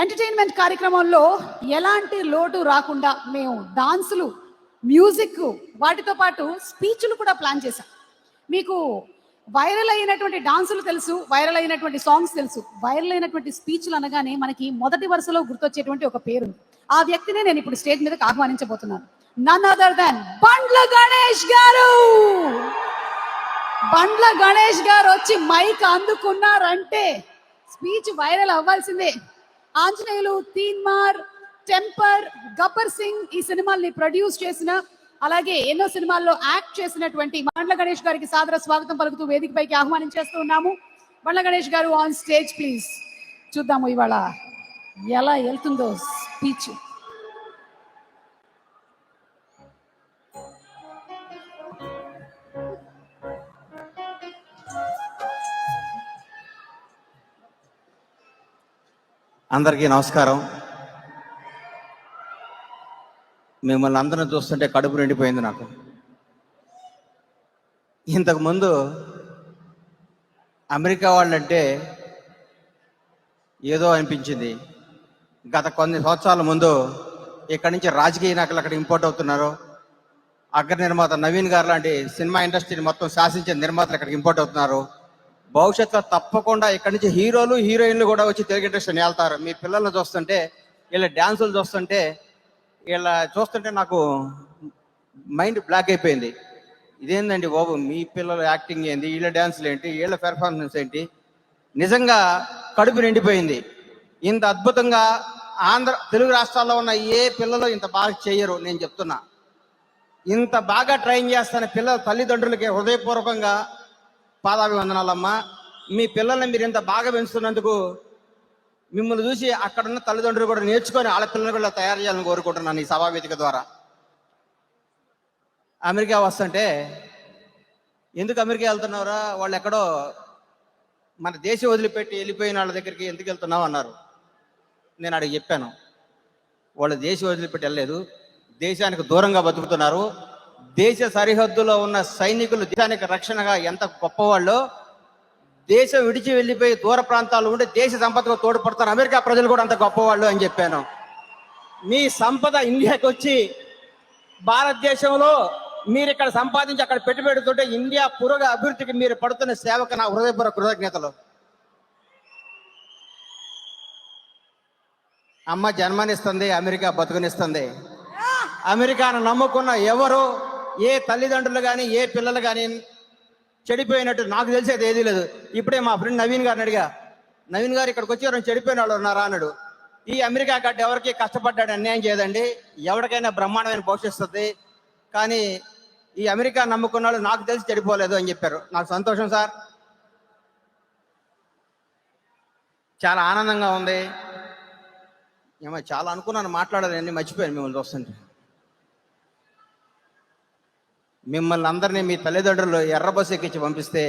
Entertainment కార్యక్రమంలో ఎలాంటి లోటు రాకుండా మేము డాన్సులు మ్యూజిక్ వాటితో పాటు స్పీచ్లు కూడా ప్లాన్ చేశాం. మీకు వైరల్ అయినటువంటి డాన్సులు తెలుసు వైరల్ అయినటువంటి సాంగ్స్ తెలుసు. వైరల్ అయినటువంటి స్పీచ్లు అనగానే మనకి మొదటి వరుసలో గుర్తొచ్చేటువంటి ఒక పేరు. ఆ వ్యక్తినే నేను ఇప్పుడు స్టేజ్ మీదకి ఆహ్వానించబోతున్నాను. నన్ అదర్ దాన్ బండ్ల గణేష్ గారు! బండ్ల గణేష్ గారు వచ్చి మైక్ అందుకున్నారంటే స్పీచ్ వైరల్ అవ్వాల్సిందే. ఆంజనేయులు తీన్మార్ టెంపర్ గబ్బర్ సింగ్ ఈ సినిమాల్ని ప్రొడ్యూస్ చేసిన అలాగే ఎన్నో సినిమాల్లో యాక్ట్ చేసినటువంటి మండల గణేష్ గారికి సాదర స్వాగతం పలుకుతూ వేదికపైకి ఆహ్వానించేస్తూ ఉన్నాము. బండ్ల గణేష్ గారు ఆన్ స్టేజ్ ప్లీజ్ చూద్దాము ఇవాళ ఎలా వెళ్తుందో స్పీచ్ అందరికీ నమస్కారం. మిమ్మల్ని అందరిని చూస్తుంటే కడుపు నిండిపోయింది నాకు. ఇంతకుముందు అమెరికా వాళ్ళంటే ఏదో అనిపించింది. గత కొన్ని సంవత్సరాల ముందు ఇక్కడి నుంచి రాజకీయ నాయకులు అక్కడ ఇంపోర్ట్ అవుతున్నారు. అగ్ర నిర్మాత నవీన్ గారు లాంటి సినిమా ఇండస్ట్రీని మొత్తం శాసించే నిర్మాతలు ఇక్కడికి ఇంపోర్ట్ అవుతున్నారు. భవిష్యత్తులో తప్పకుండా ఇక్కడి నుంచి హీరోలు హీరోయిన్లు కూడా వచ్చి తెలుగు ఇండస్ట్రీని వెళ్తారు. మీ పిల్లల్ని చూస్తుంటే వీళ్ళ డ్యాన్సులు చూస్తుంటే వీళ్ళ చూస్తుంటే నాకు మైండ్ బ్లాక్ అయిపోయింది. ఇదేందండి బాబు మీ పిల్లల యాక్టింగ్ ఏంటి వీళ్ళ డ్యాన్సులు ఏంటి వీళ్ళ పెర్ఫార్మెన్స్ ఏంటి? నిజంగా కడుపు నిండిపోయింది. ఇంత అద్భుతంగా ఆంధ్ర తెలుగు రాష్ట్రాల్లో ఉన్న ఏ పిల్లలు ఇంత బాగా చేయరు నేను చెప్తున్నా. ఇంత బాగా ట్రైన్ చేస్తున్న పిల్లల తల్లిదండ్రులకి హృదయపూర్వకంగా పాదాభివందనాలమ్మా. మీ పిల్లల్ని మీరు ఇంత బాగా పెంచుతున్నందుకు మిమ్మల్ని చూసి అక్కడున్న తల్లిదండ్రులు కూడా నేర్చుకొని వాళ్ళ పిల్లలు కూడా తయారు చేయాలని కోరుకుంటున్నాను ఈ సభావేదిక ద్వారా. అమెరికా వస్తుంటే ఎందుకు అమెరికా వెళ్తున్నారా వాళ్ళు ఎక్కడో మన దేశం వదిలిపెట్టి వెళ్ళిపోయిన వాళ్ళ దగ్గరికి ఎందుకు వెళ్తున్నావు అన్నారు. నేను అడిగి చెప్పాను. వాళ్ళు దేశం వదిలిపెట్టి వెళ్ళలేదు. దేశానికి దూరంగా బతుకుతున్నారు. దేశ సరిహద్దులో ఉన్న సైనికులు దేశానికి రక్షణగా ఎంత గొప్పవాళ్ళు దేశం విడిచి వెళ్ళిపోయి దూర ప్రాంతాలు ఉంటే దేశ సంపదకు తోడ్పడతారు. అమెరికా ప్రజలు కూడా అంత గొప్పవాళ్ళు అని చెప్పాను. మీ సంపద ఇండియాకి వచ్చి భారతదేశంలో మీరు ఇక్కడ సంపాదించి అక్కడ పెట్టుబడుతుంటే ఇండియా పురుగ అభివృద్ధికి మీరు పడుతున్న సేవకు నా హృదయపూర్వక కృతజ్ఞతలు. అమ్మ జన్మనిస్తుంది అమెరికా బతుకునిస్తుంది. అమెరికాను నమ్ముకున్న ఎవరు ఏ తల్లిదండ్రులు కానీ ఏ పిల్లలు కానీ చెడిపోయినట్టు నాకు తెలిసేది ఏదీ లేదు. ఇప్పుడే మా ఫ్రెండ్ నవీన్ గారిని అడిగా నవీన్ గారు ఇక్కడికి వచ్చి ఎవరైనా చెడిపోయిన వాళ్ళు ఉన్నారా? అన్నాడు. ఈ అమెరికా గడ్డ ఎవరికి కష్టపడ్డాడు అన్యాయం చేయదండి. ఎవరికైనా బ్రహ్మాండమైన భవిష్యత్తు కానీ ఈ అమెరికా నమ్ముకున్న వాళ్ళు నాకు తెలిసి చెడిపోలేదు అని చెప్పారు. నాకు సంతోషం సార్. చాలా ఆనందంగా ఉంది. ఏమో చాలా అనుకున్నాను మాట్లాడాలి అన్ని మర్చిపోయాను మిమ్మల్ని చూస్తుంటే. మిమ్మల్ని అందరినీ మీ తల్లిదండ్రులు ఎర్ర బస్సు ఎక్కించి పంపిస్తే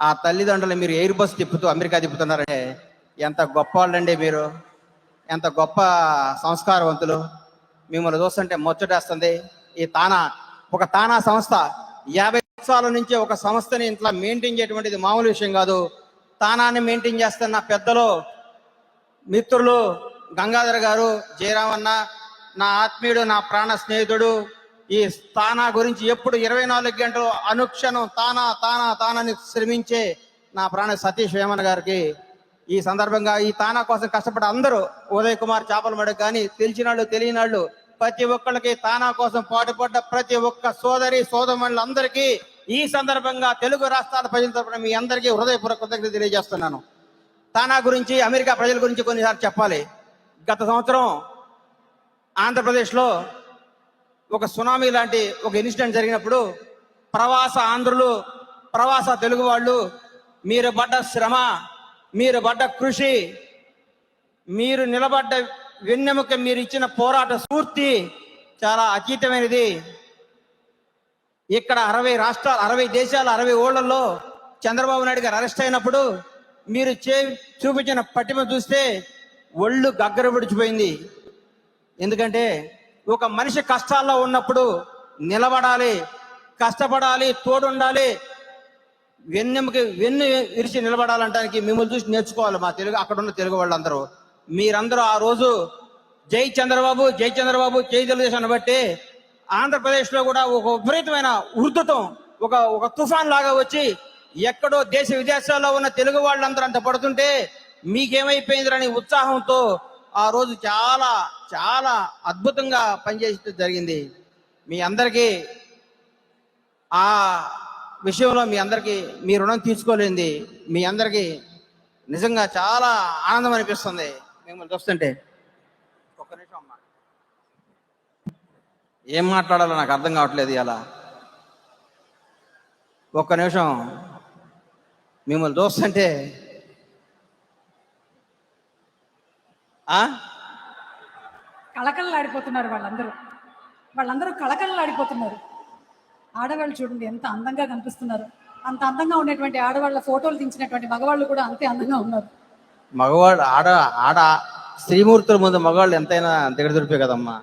ఆ తల్లిదండ్రులు మీరు ఎయిర్ బస్ తిప్పుతూ అమెరికా తిప్పుతున్నారంటే ఎంత గొప్ప వాళ్ళండి మీరు. ఎంత గొప్ప సంస్కారవంతులు. మిమ్మల్ని చూస్తుంటే ముచ్చటేస్తుంది. ఈ తానా ఒక తానా సంస్థ యాభై సంవత్సరాల నుంచి ఒక సంస్థని ఇంట్లో మెయింటైన్ చేయటువంటిది మామూలు విషయం కాదు. తానాన్ని మెయింటైన్ చేస్తున్న పెద్దలు మిత్రులు గంగాధర్ గారు జయరామన్న నా ఆత్మీయుడు నా ప్రాణ స్నేహితుడు ఈ తానా గురించి ఎప్పుడు ఇరవై నాలుగు గంటలు అనుక్షణం తానా తానా తానని శ్రమించే నా ప్రాణ సతీష్ వేమన గారికి ఈ సందర్భంగా ఈ తానా కోసం కష్టపడే అందరూ ఉదయ్ కుమార్ చేపలమడి కానీ తెలిసినాళ్ళు తెలియనాళ్ళు ప్రతి ఒక్కళ్ళకి తానా కోసం పాటుపడ్డ ప్రతి ఒక్క సోదరి సోదరులందరికీ ఈ సందర్భంగా తెలుగు రాష్ట్రాల ప్రజల తరపున మీ అందరికీ హృదయపూర్వక కృతజ్ఞత తెలియజేస్తున్నాను. తానా గురించి అమెరికా ప్రజల గురించి కొన్నిసార్లు చెప్పాలి. గత సంవత్సరం ఆంధ్రప్రదేశ్లో ఒక సునామీ లాంటి ఒక ఇన్సిడెంట్ జరిగినప్పుడు ప్రవాస ఆంధ్రులు ప్రవాస తెలుగు వాళ్ళు మీరు పడ్డ శ్రమ మీరు పడ్డ కృషి మీరు నిలబడ్డ వెన్నెముక మీరు ఇచ్చిన పోరాట స్ఫూర్తి చాలా అతీతమైనది. ఇక్కడ అరవై రాష్ట్రాలు అరవై దేశాలు అరవై ఓళ్ళలో చంద్రబాబు నాయుడు గారు అరెస్ట్ అయినప్పుడు మీరు చే చూపించిన పటిమ చూస్తే ఒళ్ళు గగ్గర విడిచిపోయింది. ఎందుకంటే ఒక మనిషి కష్టాల్లో ఉన్నప్పుడు నిలబడాలి కష్టపడాలి తోడుండాలి. వెన్నెముకి వెన్ను విరిచి నిలబడాలంటానికి మిమ్మల్ని చూసి నేర్చుకోవాలి మా తెలుగు అక్కడ ఉన్న తెలుగు వాళ్ళందరూ. మీరందరూ ఆ రోజు జై చంద్రబాబు జై చంద్రబాబు జై తెలుగుదేశాన్ని బట్టి ఆంధ్రప్రదేశ్లో కూడా ఒక విపరీతమైన ఉర్దుతం ఒక ఒక తుఫాన్ లాగా వచ్చి ఎక్కడో దేశ విదేశాల్లో ఉన్న తెలుగు వాళ్ళందరూ అంత పడుతుంటే మీకేమైపోయిందిరని ఉత్సాహంతో ఆ రోజు చాలా చాలా అద్భుతంగా పనిచేసి జరిగింది. మీ అందరికీ ఆ విషయంలో మీ అందరికీ మీ రుణం తీసుకోలేంది మీ అందరికీ నిజంగా చాలా ఆనందం అనిపిస్తుంది. మిమ్మల్ని చూస్తుంటే. ఒక్క నిమిషం అమ్మా. ఏం మాట్లాడాలో నాకు అర్థం కావట్లేదు ఇలా ఒక్క నిమిషం. మిమ్మల్ని చూస్తుంటే ఆ? కళకళలాడిపోతున్నారు వాళ్ళందరూ. వాళ్ళందరూ కళకళలాడిపోతున్నారు. ఆడవాళ్ళు చూడండి ఎంత అందంగా కనిపిస్తున్నారు. అంత అందంగా ఉండేటువంటి ఆడవాళ్ళ ఫోటోలు దించినటువంటి మగవాళ్ళు కూడా అంతే అందంగా ఉన్నారు. మగవాళ్ళు ఆడ ఆడ స్త్రీమూర్తుల ముందు మగవాళ్ళు ఎంతైనా దిగడ దొరిపే కదమ్మా.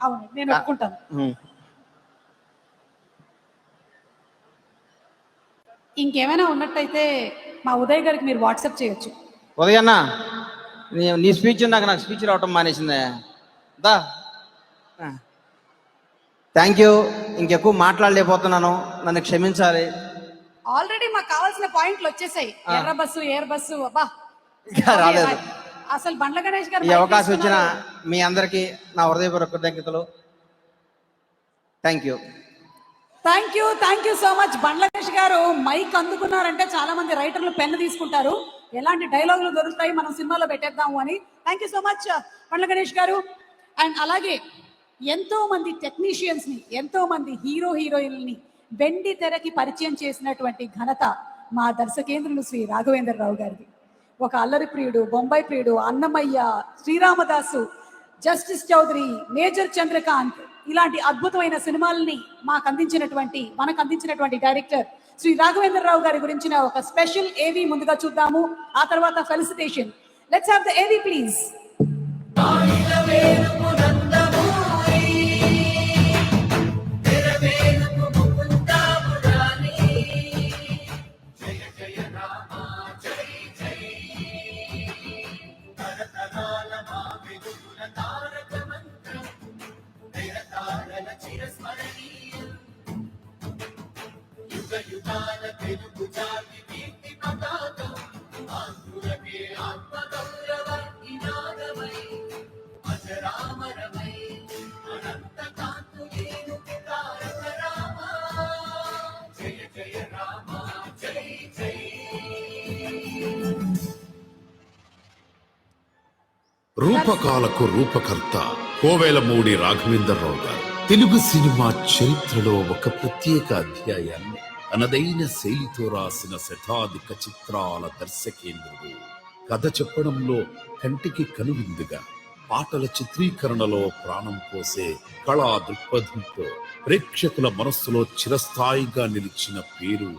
అవును నేను ఒప్పుకుంటాను. ఉం. ఇంకేమైనా ఉన్నట్టయితే మా ఉదయ్ గారికి మీరు వాట్సాప్ చేయొచ్చు. ఉదయన్న నీ నీ స్పీచ్ నాకు నాకు స్పీచ్ రావటం మానేసిందే. దా. థ్యాంక్ యూ ఇంకెక్కువ మాట్లాడలేకపోతున్నాను. నన్ను క్షమించాలి. ఆల్రెడీ మాకు కావాల్సిన పాయింట్లు వచ్చేసాయి. ఎర్ర బస్సు ఎయిర్ బస్సు అబ్బా. ఇంకా రాలేదు. అసలు బండ్ల గణేష్ గారు ఈ అవకాశం ఇచ్చిన మీ అందరికీ నా హృదయపూర్వక కృతజ్ఞతలు. Thank you thank you thank you so much Bandla Ganesh garu mic అందుకున్నారంటే చాలా మంది రైటర్లు పెన్ను తీసుకుంటారు. ఎలాంటి డైలాగులు దొరుకుతాయి మనం సినిమాలో పెట్టేద్దాము అని. థ్యాంక్ యూ సో మచ్ పండ్ల గణేష్ గారు. అండ్ అలాగే ఎంతో మంది టెక్నీషియన్స్ని ఎంతో మంది హీరో హీరోయిన్లని వెండి తెరకి పరిచయం చేసినటువంటి ఘనత మా దర్శకేంద్రులు శ్రీ రాఘవేంద్రరావు గారిది. ఒక అల్లరి ప్రియుడు బొంబాయి ప్రియుడు అన్నమయ్య శ్రీరామదాసు జస్టిస్ చౌదరి మేజర్ చంద్రకాంత్ ఇలాంటి అద్భుతమైన సినిమాలని మాకు అందించినటువంటి మనకు అందించినటువంటి డైరెక్టర్ శ్రీ రాఘవేంద్రరావు గారి గురించిన ఒక స్పెషల్ ఏవి ముందుగా చూద్దాము. ఆ తర్వాత felicitation. Let's have the AV please రూపకాలకు రూపకర్త కోవెలమూడి రాఘవేంద్రరావు గారు. తెలుగు సినిమా చరిత్రలో ఒక ప్రత్యేక అధ్యాయాన్ని తనదైన శైలితో రాసిన శతాధిక చిత్రాల దర్శకేంద్రుడు. కథ చెప్పడంలో కంటికి కనువిందుగా పాటల చిత్రీకరణలో ప్రాణం పోసే కళా దృక్పథంతో ప్రేక్షకుల మనస్సులో చిరస్థాయిగా నిలిచిన పేరు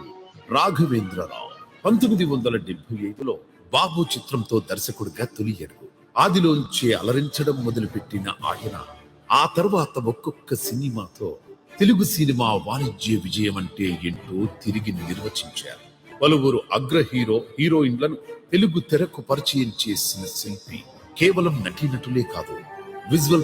రాఘవేంద్రరావు పంతొమ్మిది వందల డెబ్బై ఐదులో బాబు చిత్రంతో దర్శకుడిగా తొలి అడుగు ఆదిలోంచి అలరించడం మొదలుపెట్టిన ఆయన ఆ తర్వాత ఒక్కొక్క సినిమాతో తెలుగు సినిమా వాణిజ్య విజయం అంటే ఏంటో తిరిగి నిర్వచించారు. పలువురు అగ్ర హీరో హీరోయిన్లను తెలుగు తెరకు పరిచయం చేసిన శిల్పి కేవలం నటీనటులే కాదు విజువల్